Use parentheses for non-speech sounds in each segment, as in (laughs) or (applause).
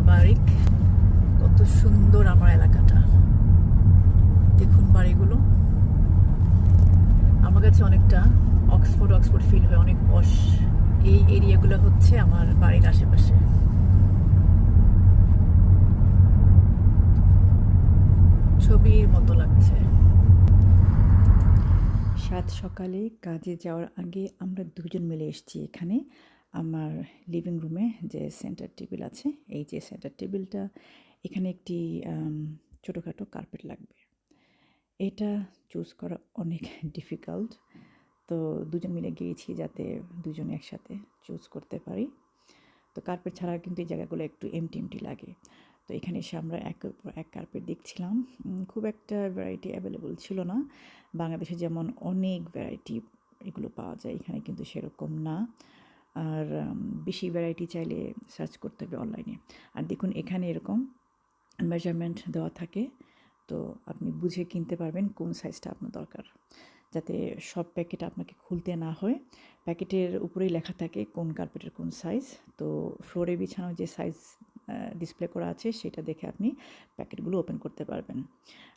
মাবারিক কত সুন্দর আমার এলাকাটা। দেখুন বাড়িগুলো। আমার কাছে অনেকটা অক্সফোর্ড অক্সফোর্ড ফিল হয়, অনেক পশ এই এরিয়াগুলো হচ্ছে আমার বাড়ির আশেপাশে। ছবির মতো লাগছে। সাত সকালে কাজে যাওয়ার আগে আমরা দুজন মিলে এসেছি এখানে। আমার লিভিং রুমে যে সেন্টার টেবিল আছে, এই যে সেন্টার টেবিলটা এখানে একটি ছোটোখাটো কার্পেট লাগবে। এটা চুজ করা অনেক (laughs) ডিফিকাল্ট তো দুজন মিলে গিয়েছি যাতে দুজন একসাথে চুজ করতে পারি। তো কার্পেট ছাড়া কিন্তু এই জায়গাগুলো একটু এমটি এমটি লাগে। তো এখানে এসে আমরা একের পর এক কার্পেট দেখছিলাম। খুব একটা ভ্যারাইটি অ্যাভেলেবল ছিল না। বাংলাদেশে যেমন অনেক ভ্যারাইটি এগুলো পাওয়া যায়, এখানে কিন্তু সেরকম না। আর বেশি ভ্যারাইটি চাইলে সার্চ করতে হবে অনলাইনে আর দেখুন, এখানে এরকম মেজারমেন্ট দেওয়া থাকে, তো আপনি বুঝে কিনতে পারবেন কোন সাইজটা আপনার দরকার। যাতে সব প্যাকেট আপনাকে খুলতে না হয়। প্যাকেটের উপরেই লেখা থাকে কোন কার্পেটের কোন সাইজ তো ফ্লোরে বিছানো যে সাইজ ডিসপ্লে করা আছে, সেটা দেখে আপনি প্যাকেটগুলো ওপেন করতে পারবেন।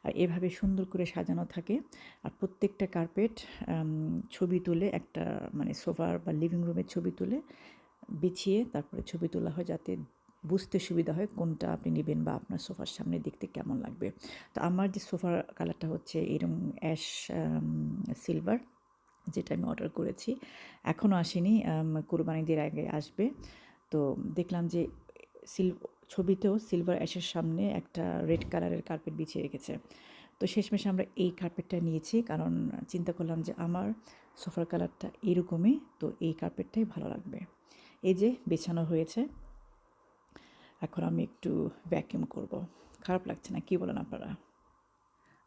আর এভাবে সুন্দর করে সাজানো থাকে। আর প্রত্যেকটা কার্পেট ছবি তুলে একটা মানে সোফার বা লিভিং রুমের ছবি তুলে বিছিয়ে তারপরে ছবি তোলা হয় যাতে বুঝতে সুবিধা হয় কোনটা আপনি নেবেন বা আপনার সোফার সামনে দেখতে কেমন লাগবে। তো আমার যে সোফার কালারটা হচ্ছে এরকম অ্যাশ সিলভার যেটা আমি অর্ডার করেছি এখনও আসেনি কোরবানিদের আগে আসবে। তো দেখলাম যে সিল, ছবিতেও সিলভার অ্যাশের সামনে একটা রেড কালারের কার্পেট বিছিয়ে রেখেছে। তো শেষমেশ আমরা এই কার্পেটটা নিয়েছি, কারণ চিন্তা করলাম যে আমার সোফার কালারটা এরকমই, তো এই কার্পেটটাই ভালো লাগবে। এই যে বেছানো হয়েছে, এখন আমি একটু ভ্যাকিউম করব। খারাপ লাগছে না, কি বলেন আপনারা?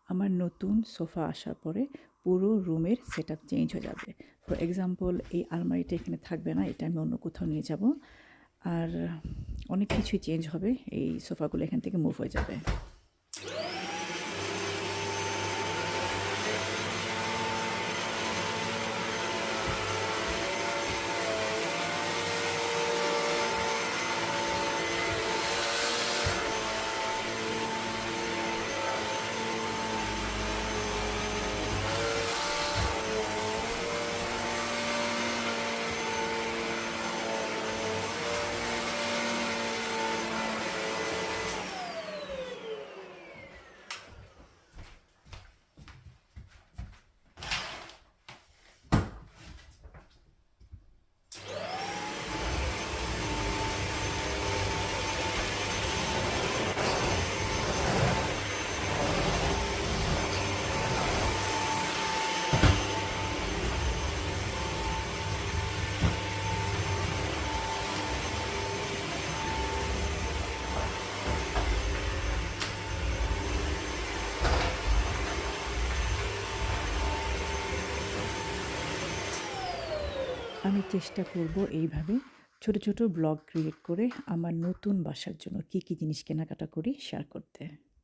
আমার নতুন সোফা আসার পরে পুরো রুমের সেট চেঞ্জ হয়ে যাবে। ফর এক্সাম্পল এই আলমারিটা এখানে থাকবে না, এটা আমি অন্য কোথাও নিয়ে যাব। আর অনেক কিছুই চেঞ্জ হবে এই সোফাগুলো এখান থেকে মুভ হয়ে যাবে। আমি চেষ্টা করব এইভাবে ছোট ছোট ব্লগ ক্রিয়েট করে আমার নতুন বাসার জন্য কী কী জিনিস কেনাকাটা করি শেয়ার করতে।